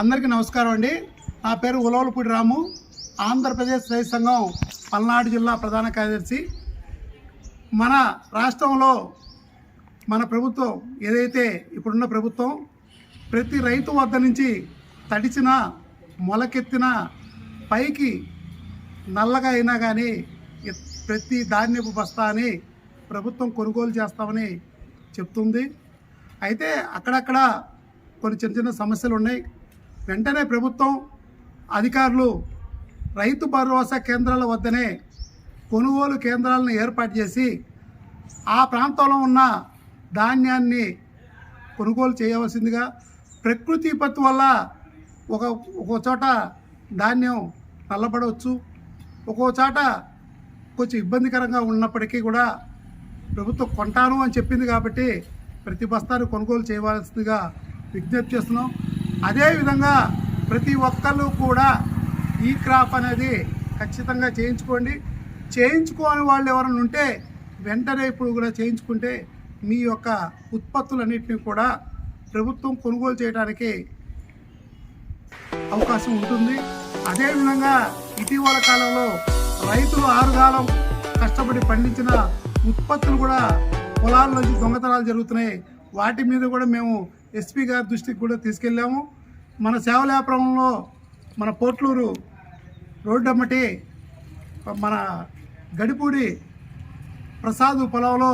అందరికీ నమస్కారం అండి. నా పేరు ఉలవలపూడి రాము. ఆంధ్రప్రదేశ్ రైతు సంఘం పల్నాడు జిల్లా ప్రధాన కార్యదర్శి. మన రాష్ట్రంలో మన ప్రభుత్వం ఏదైతే ఇప్పుడున్న ప్రభుత్వం ప్రతి రైతు వద్ద నుంచి తడిచిన మొలకెత్తిన పైకి నల్లగా అయినా కానీ ప్రతి ధాన్యపు బస్తాని ప్రభుత్వం కొనుగోలు చేస్తామని చెప్తుంది. అయితే అక్కడక్కడ కొన్ని చిన్న చిన్న సమస్యలు ఉన్నాయి. వెంటనే ప్రభుత్వం అధికారులు రైతు భరోసా కేంద్రాల వద్దనే కొనుగోలు కేంద్రాలను ఏర్పాటు చేసి ఆ ప్రాంతంలో ఉన్న ధాన్యాన్ని కొనుగోలు చేయవలసిందిగా ప్రకృతి విపత్తు వల్ల ఒక ఒక చోట ధాన్యం నల్లబడవచ్చు ఒక్కో చోట కొంచెం ఇబ్బందికరంగా ఉన్నప్పటికీ కూడా ప్రభుత్వం కొంటాను అని చెప్పింది కాబట్టి ప్రతి బస్తాను కొనుగోలు చేయవలసిందిగా విజ్ఞప్తి చేస్తున్నాం. అదేవిధంగా ప్రతి ఒక్కళ్ళు కూడా ఈ క్రాప్ అనేది ఖచ్చితంగా చేయించుకోండి. చేయించుకోని వాళ్ళు ఎవరైనా ఉంటే వెంటనే ఇప్పుడు కూడా చేయించుకుంటే మీ యొక్క ఉత్పత్తులన్నింటినీ కూడా ప్రభుత్వం కొనుగోలు చేయడానికి అవకాశం ఉంటుంది. అదేవిధంగా ఇటీవల కాలంలో రైతులు ఆరుగాలం కష్టపడి పండించిన ఉత్పత్తులు కూడా పొలాల నుంచి దొంగతనాలు జరుగుతున్నాయి. వాటి మీద కూడా మేము ఎస్పీ గారి దృష్టికి కూడా తీసుకెళ్ళాము. మన సేవలాపురంలో మన పోట్లూరు రోడ్డమ్మటి మన గడిపూడి ప్రసాద్ పొలంలో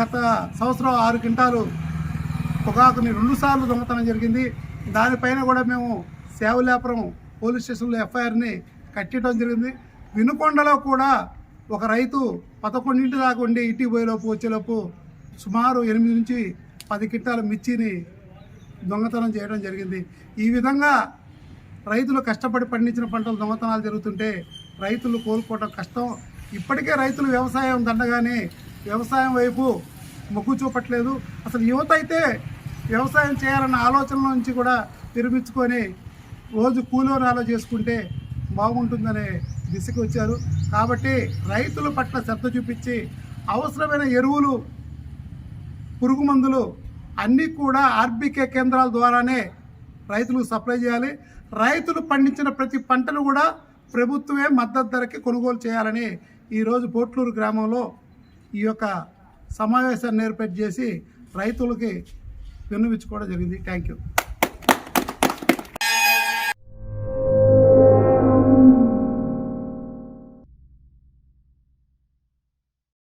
గత సంవత్సరం ఆరు క్వింటాలు పొగాకుని రెండుసార్లు దొంగతనం జరిగింది. దానిపైన కూడా మేము సేవలాపురం పోలీస్ స్టేషన్లో ఎఫ్ఐఆర్ని కట్టడం జరిగింది. వినుకొండలో కూడా ఒక రైతు పదకొండింటి దాకా ఉండి ఇంటికి పోయేలోపు వచ్చేలోపు సుమారు ఎనిమిది నుంచి పది కిట్టాల మిర్చిని దొంగతనం చేయడం జరిగింది. ఈ విధంగా రైతులు కష్టపడి పండించిన పంటలు దొంగతనాలు జరుగుతుంటే రైతులు కోలుకోవడం కష్టం. ఇప్పటికే రైతులు వ్యవసాయం దండగానే వ్యవసాయం వైపు మొగ్గు చూపట్లేదు. అసలు యువత అయితే వ్యవసాయం చేయాలన్న ఆలోచన నుంచి కూడా విరమించుకొని రోజు కూలోనాలో చేసుకుంటే బాగుంటుందనే దిశకు వచ్చారు. కాబట్టి రైతుల పట్ల శ్రద్ధ చూపించి అవసరమైన ఎరువులు పురుగు మందులు అన్నీ కూడా ఆర్బీకే కేంద్రాల ద్వారానే రైతులకు సప్లై చేయాలి. రైతులు పండించిన ప్రతి పంటను కూడా ప్రభుత్వమే మద్దతు ధరకి కొనుగోలు చేయాలని ఈరోజు పోట్లూరు గ్రామంలో ఈ యొక్క సమావేశాన్ని ఏర్పాటు చేసి రైతులకి విన్నవించుకోవడం జరిగింది. Thank you.